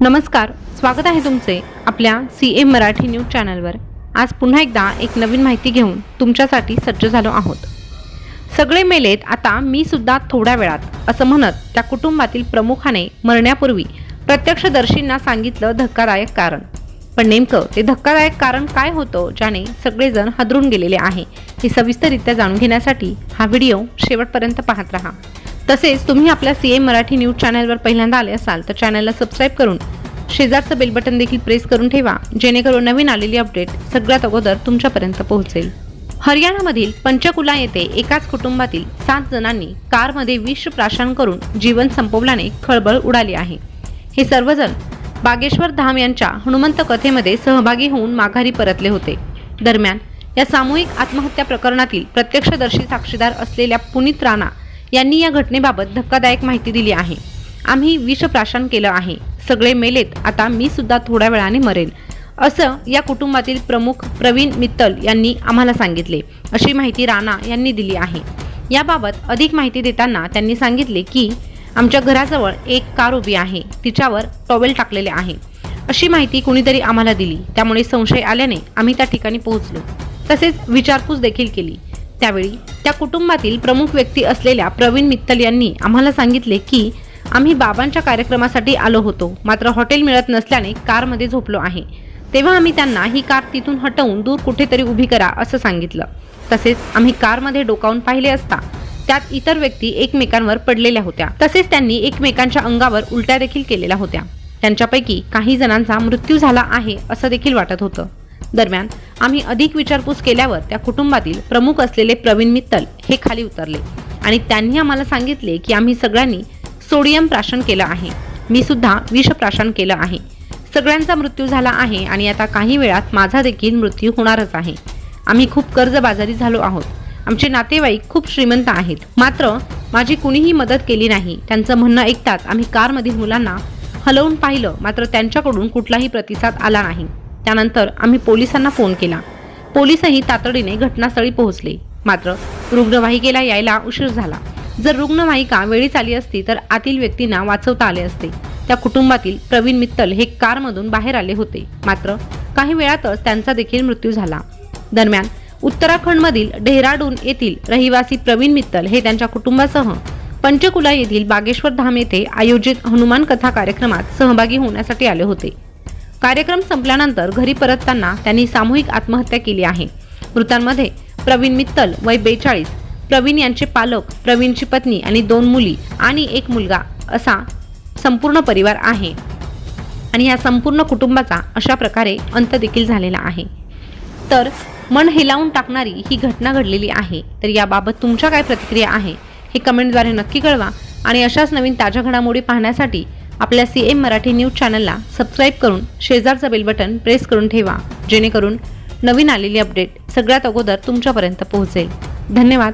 नमस्कार स्वागत आहे तुमचे आपल्या सी एम मराठी न्यूज चॅनलवर. आज पुन्हा एकदा एक नवीन माहिती घेऊन तुमच्यासाठी सज्ज झालो आहोत. सगळे मेलेत आता मी सुद्धा थोड्या वेळात असं म्हणत त्या कुटुंबातील प्रमुखाने मरण्यापूर्वी प्रत्यक्षदर्शींना सांगितलं धक्कादायक कारण. पण नेमकं ते धक्कादायक कारण काय होतं ज्याने सगळेजण हदरून गेलेले आहे हे सविस्तररित्या जाणून घेण्यासाठी हा व्हिडिओ शेवटपर्यंत पाहत राहा. तसेच तुम्ही आपल्या सी एम मराठी न्यूज चॅनलवर पहिल्यांदा आले असाल तर चॅनलला सबस्क्राईब करून शेजारचं बेल बटन देखील प्रेस करून ठेवा जेणेकरून नवीन आलेली अपडेट सगळ्यात अगोदर तुमच्यापर्यंत पोहोचेल. हरियाणामधील पंचकुला येथे एकाच कुटुंबातील सात जणांनी कारमध्ये विष प्राशन करून जीवन संपवल्याने खळबळ उडाली आहे. हे सर्वजण बागेश्वर धाम यांच्या हनुमंत कथेमध्ये सहभागी होऊन माघारी परतले होते. दरम्यान या सामूहिक आत्महत्या प्रकरणातील प्रत्यक्षदर्शी साक्षीदार असलेल्या पुनीत राणा यांनी या घटनेबाबत धक्कादायक माहिती दिली आहे. आम्ही विषप्राशन केलं आहे. सगळे मेलेत. आता मी सुद्धा थोड्या वेळाने मरेन. असं या कुटुंबातील प्रमुख प्रवीण मित्तल यांनी आम्हाला सांगितले. अशी माहिती राणा यांनी दिली आहे. याबाबत अधिक माहिती देताना त्यांनी सांगितले की आमच्या घराजवळ एक कार उभी आहे. तिच्यावर टॉवेल टाकलेले आहे. अशी माहिती कुणीतरी आम्हाला दिली. त्यामुळे संशय आल्याने आम्ही त्या ठिकाणी पोहोचलो. तसेच विचारपूस देखील केली. त्यावेळी त्या कुटुंबातील प्रमुख व्यक्ती असलेल्या प्रवीण मित्तल यांनी आम्हाला सांगितले की आम्ही बाबांच्या कार्यक्रमासाठी आलो होतो. मात्र हॉटेल मिळत नसल्याने कारमध्ये झोपलो आहे. तेव्हा आम्ही त्यांना ही कार तिथून हटवून दूर कुठेतरी उभी करा असं सांगितलं. तसेच आम्ही कारमध्ये डोकावून पाहिले असता त्यात इतर व्यक्ती एकमेकांवर पडलेल्या होत्या. तसेच त्यांनी एकमेकांच्या अंगावर उलट्या देखील केलेल्या होत्या. त्यांच्यापैकी काही जणांचा मृत्यू झाला आहे असं देखील वाटत होतं. दरम्यान आम्ही अधिक विचारपूस केल्यावर त्या कुटुंबातील प्रमुख असलेले प्रवीण मित्तल हे खाली उतरले. आणि त्यांनी आम्हाला सांगितले की आम्ही सगळ्यांनी सोडियम प्राशन केलं आहे. मी सुद्धा विष प्राशन केलं आहे. सगळ्यांचा मृत्यू झाला आहे आणि आता काही वेळात माझा देखील मृत्यू होणारच आहे. आम्ही खूप कर्जबाजारी झालो आहोत. आमचे नातेवाईक खूप श्रीमंत आहेत. मात्र माझी कुणीही मदत केली नाही. त्यांचं म्हणणं ऐकताच आम्ही कारमधील मुलांना हलवून पाहिलं. मात्र त्यांच्याकडून कुठलाही प्रतिसाद आला नाही. त्यानंतर आम्ही पोलिसांना फोन केला. पोलिसही तातडीने घटनास्थळी पोहोचले. मात्र रुग्णवाहिकेला यायला उशीर झाला. जर रुग्णवाहिका वेळीच आली असती तर आतील व्यक्तींना वाचवता आले असते. त्या कुटुंबातील प्रवीण मित्तल हे कारमधून बाहेर आले होते. मात्र काही वेळातच त्यांचा देखील मृत्यू झाला. दरम्यान उत्तराखंडमधील डेहराडून येथील रहिवासी प्रवीण मित्तल हे त्यांच्या कुटुंबासह पंचकुला येथील बागेश्वर धाम येथे आयोजित हनुमान कथा कार्यक्रमात सहभागी होण्यासाठी आले होते. कार्यक्रम संपल्यानंतर घरी परतताना त्यांनी सामूहिक आत्महत्या केली आहे. मृतांमध्ये प्रवीण मित्तल वय बेचाळीस प्रवीण यांचे पालक प्रवीणची पत्नी आणि दोन मुली आणि एक मुलगा असा संपूर्ण परिवार आहे. आणि या संपूर्ण कुटुंबाचा अशा प्रकारे अंत देखील झालेला आहे. तर मन हेलावून टाकणारी ही घटना घडलेली आहे. तर याबाबत तुमच्या काय प्रतिक्रिया आहे हे कमेंटद्वारे नक्की कळवा. आणि अशाच नवीन ताज्या घडामोडी पाहण्यासाठी आपल्या सी एम मराठी न्यूज चॅनलला सबस्क्राईब करून शेजारचं बेल बटन प्रेस करून ठेवा जेणेकरून नवीन आलेली अपडेट सगळ्यात अगोदर तुमच्यापर्यंत पोहोचेल. धन्यवाद.